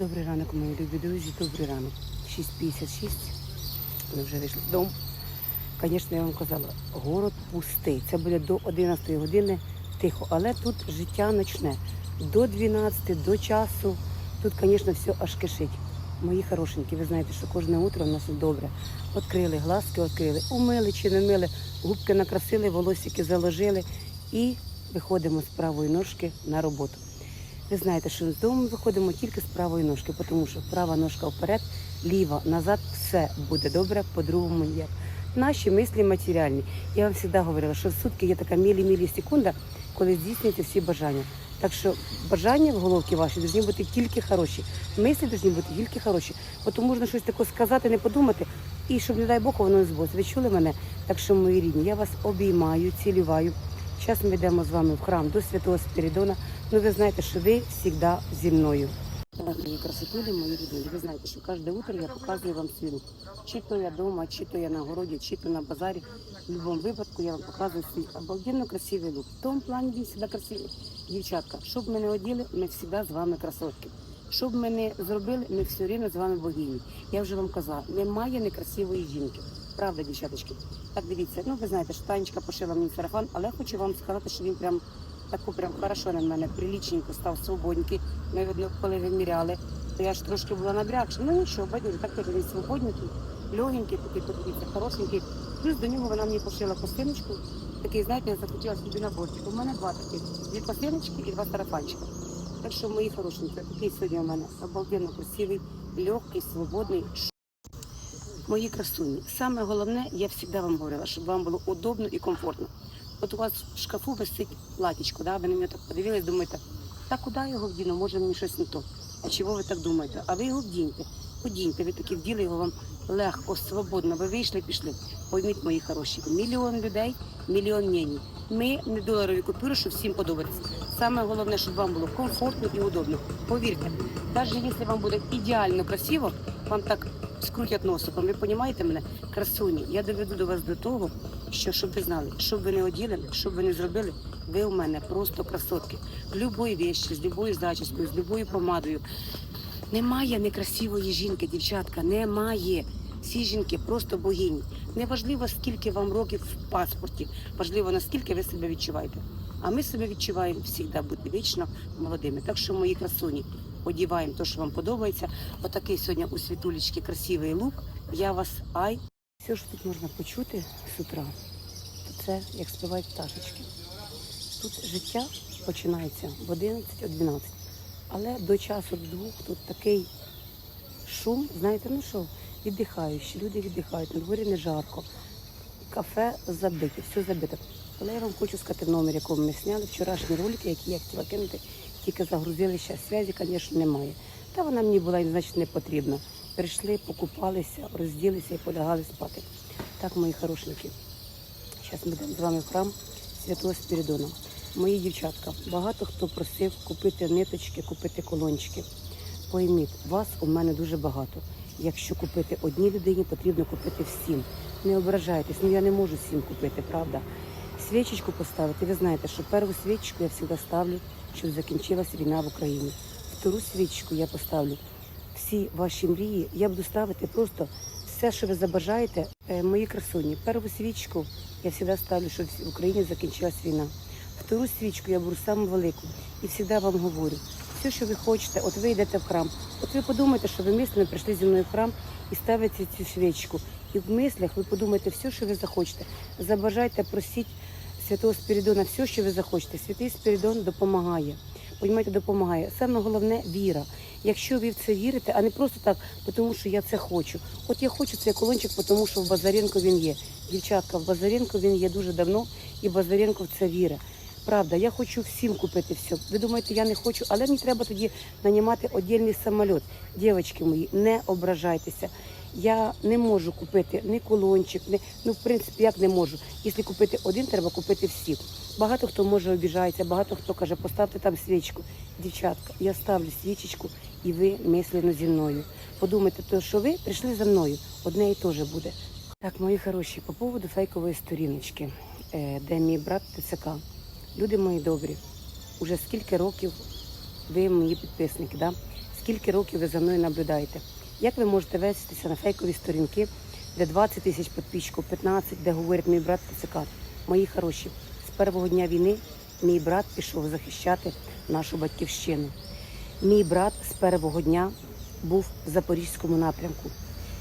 Добрий ранок, мої любі друзі, добрий ранок. 6.56. Ми вже вийшли з дому. Звісно, я вам казала, город пустий. Це буде до 11 години тихо, але тут життя ночне. До 12, до часу. Тут, звісно, все аж кишить. Мої хорошенькі, ви знаєте, що кожне утро в нас добре. Открили, глазки відкрили, умили чи не мили, губки накрасили, волосики заложили і виходимо з правої ножки на роботу. Ви знаєте, що з дому ми виходимо тільки з правої ножки, тому що права ножка вперед, ліва назад, все буде добре, по-другому ніяк. Наші мислі матеріальні. Я вам завжди говорила, що в сутки є така мілі-мілі секунда, коли здійснюються всі бажання. Так що бажання в головці вашій повинні бути тільки хороші. Мислі повинні бути тільки хороші. Тому можна щось таке сказати, не подумати, і щоб, не дай Бог, воно не збулося. Ви чули мене? Так що, мої рідні, я вас обіймаю, цілюваю. Зараз ми йдемо з вами в храм до Святого Спіридона. Ну, ви знаєте, що ви завжди зі мною. Мої красотулі, мої люди. Ви знаєте, що кожне утро я показую вам свій лук. Чи то я вдома, чи то я на городі, чи то на базарі. В будь-якому випадку я вам показую свій обалденно красивий лук. В тому плані він завжди красивий. Дівчатка, щоб ми не оділи, ми завжди з вами красотки. Щоб ми не зробили, ми все рівно з вами богині. Я вже вам казала, немає некрасивої жінки. Правда, дівчаточки? Так дивіться, ну ви знаєте, що Танечка пошила мені сарафан, але хочу вам сказати, що він прям таку прям хорошо на мене, прилічненько став свободненький. Ми видно, коли виміряли, то я ж трошки була набрякша. Ну нічого, бачите, так теж він свободненький, легенький, такий, подивіться, хорошенький. Плюс до нього вона мені пошила костиночку. Такий, знаєте, я захотіла собі наборчик. У мене два такі, дві костиночки і два сарафанчика. Так що мої хорошенькі, такий сьогодні у мене обалденно красивий, легкий, свободний. Мої красуні. Саме головне, я завжди вам говорила, щоб вам було удобно і комфортно. От у вас в шкафу висить платічко, да? ви на мене так подивились, думаєте, та куди його вдіну, може мені щось не то. А чого ви так думаєте? А ви його вдіньте, одіньте, ви такі вділи його вам легко, свободно. Ви вийшли, пішли. Пойміть, мої хороші, мільйон людей, мільйон мнень. Ми не доларові купюри, щоб всім подобатися. Саме головне, щоб вам було комфортно і удобно. Повірте, навіть якщо вам буде ідеально красиво, вам так скрутять носиком. Ви розумієте мене? Красуні, я доведу до вас до того, що щоб ви знали, щоб ви не оділи, щоб ви не зробили, ви у мене просто красотки. Любої вещі, з любою зачіскою, з любою помадою. Немає некрасивої жінки, дівчатка, немає. Всі жінки просто богині. Неважливо, скільки вам років в паспорті, важливо, наскільки ви себе відчуваєте. А ми себе відчуваємо завжди бути вічно молодими. Так що, мої красуні, одіваємо те, що вам подобається. Отакий сьогодні у світулечки красивий лук. Я вас ай. Все, що тут можна почути з утра, то це як співають пташечки. Тут життя починається в 11 о 12. Але до часу двох тут такий шум, знаєте, ну що, віддихаючі, люди віддихають, на дворі не жарко, кафе забите, все забите. Але я вам хочу сказати номер, якому ми зняли вчорашні ролики, які я хотіла кинути, тільки загрузили ще зв'язі, звісно, немає. Та вона мені була, значить, не потрібна. Прийшли, покупалися, розділися і полягали спати. Так, мої хорошенькі. Зараз ми йдемо з вами в храм Святого Спіридона. Мої дівчатка, багато хто просив купити ниточки, купити колончики. Пойміть, вас у мене дуже багато. Якщо купити одній людині, потрібно купити всім. Не ображайтесь, ну я не можу всім купити, правда? Свічечку поставити. Ви знаєте, що першу свічку я завжди ставлю, щоб закінчилася війна в Україні. Втору свічку я поставлю. Всі ваші мрії я буду ставити просто все, що ви забажаєте, Е, мої красуні. Першу свічку я завжди ставлю, щоб в Україні закінчилась війна. Втору свічку я беру саму велику і завжди вам говорю, все, що ви хочете, от ви йдете в храм. От ви подумайте, що ви мислено прийшли зі мною в храм і ставите цю свічку. І в мислях ви подумаєте все, що ви захочете. Забажайте, просіть святого Спірідона все, що ви захочете. Святий Спірідон допомагає. Понімаєте, допомагає. Саме головне віра. Якщо ви в це вірите, а не просто так, тому що я це хочу. От я хочу цей колончик, тому що в Базаренко він є. Дівчатка, в Базаренко він є дуже давно, і Базаренко в це віра. Правда, я хочу всім купити все. Ви думаєте, я не хочу, але мені треба тоді нанімати віддільний самоліт. Дівчатки мої, не ображайтеся. Я не можу купити ні колончик, ні, ну в принципі, як не можу. Якщо купити один, треба купити всі. Багато хто може обіжається, багато хто каже, поставте там свічку. Дівчатка, я ставлю свічечку, і ви мислено зі мною. Подумайте, то що ви прийшли за мною, одне і те ж буде. Так, мої хороші, по поводу фейкової сторіночки, е, де мій брат ТЦК. Люди мої добрі, уже скільки років ви мої підписники, да? скільки років ви за мною наблюдаєте. Як ви можете вестися на фейкові сторінки, де 20 тисяч підписчиків, 15, де говорить мій брат ТЦК. Мої хороші, з першого дня війни мій брат пішов захищати нашу батьківщину. Мій брат з першого дня був в Запорізькому напрямку.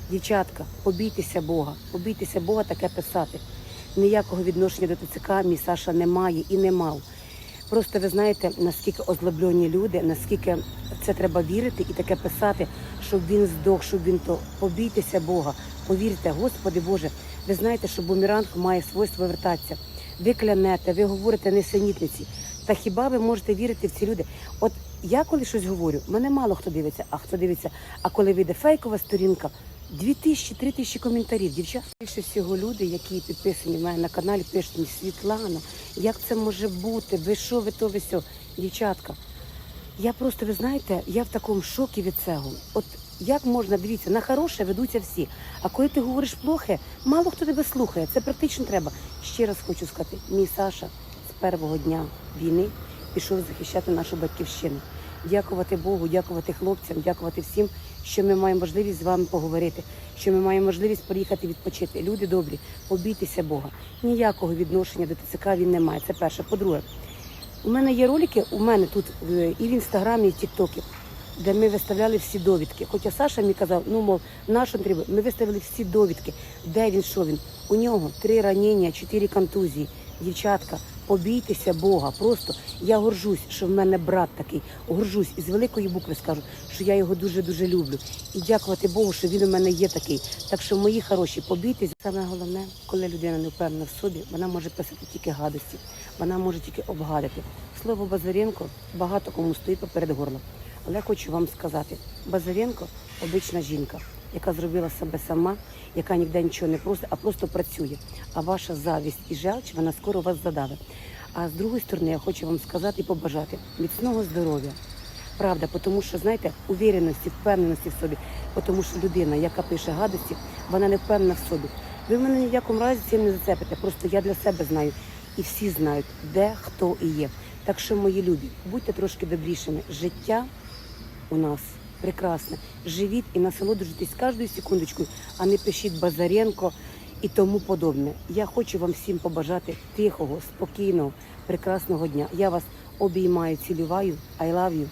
Дівчатка, побійтеся Бога, побійтеся Бога таке писати. Ніякого відношення до ТЦК мій Саша не має і не мав. Просто ви знаєте, наскільки озлоблені люди, наскільки це треба вірити і таке писати, щоб він здох, щоб він то побійтеся Бога, повірте, Господи Боже, ви знаєте, що бумеранг має свойство вертатися. Ви клянете, ви говорите несенітниці. Та хіба ви можете вірити в ці люди? От я коли щось говорю, мене мало хто дивиться, а хто дивиться. А коли вийде фейкова сторінка, дві тисячі, три тисячі коментарів. Дівчата більше всього люди, які підписані в мене на каналі, пишуть мені Світлана, як це може бути? Ви що, ви то ви сьо? Дівчатка, я просто, ви знаєте, я в такому шокі від цього. От як можна, дивіться, на хороше ведуться всі. А коли ти говориш плохе, мало хто тебе слухає. Це практично треба. Ще раз хочу сказати, мій Саша з першого дня війни пішов захищати нашу батьківщину. Дякувати Богу, дякувати хлопцям, дякувати всім, що ми маємо можливість з вами поговорити, що ми маємо можливість приїхати відпочити. Люди добрі, побійтеся Бога. Ніякого відношення до ТЦК він не має. Це перше. По-друге, у мене є ролики, у мене тут е, і в інстаграмі, і в Тіктокі, де ми виставляли всі довідки. Хоча Саша мені казав, ну мов, нашу треба. Ми виставили всі довідки, де він, що він. У нього три ранення, чотири контузії. Дівчатка, побійтеся Бога. Просто я горжусь, що в мене брат такий. Горжусь і з великої букви скажу, що я його дуже дуже люблю. І дякувати Богу, що він у мене є такий. Так що, мої хороші, побійтесь. Саме головне, коли людина не впевнена в собі, вона може писати тільки гадості, вона може тільки обгадити. Слово Базаренко багато кому стоїть поперед горла. Але я хочу вам сказати, Базаренко обична жінка, яка зробила себе сама, яка ніде нічого не просить, а просто працює. А ваша завість і желч, вона скоро вас задавить. А з другої сторони, я хочу вам сказати і побажати міцного здоров'я. Правда, тому що знаєте, увіреності, впевненості в собі, тому що людина, яка пише гадості, вона не впевнена в собі. Ви мене ні в якому разі цим не зацепите. Просто я для себе знаю, і всі знають, де хто і є. Так що, мої любі, будьте трошки добрішими. Життя у нас прекрасне. Живіть і насолоджуйтесь кожною секундочкою, а не пишіть Базаренко і тому подобне. Я хочу вам всім побажати тихого, спокійного, прекрасного дня. Я вас обіймаю, цілюваю. I love you.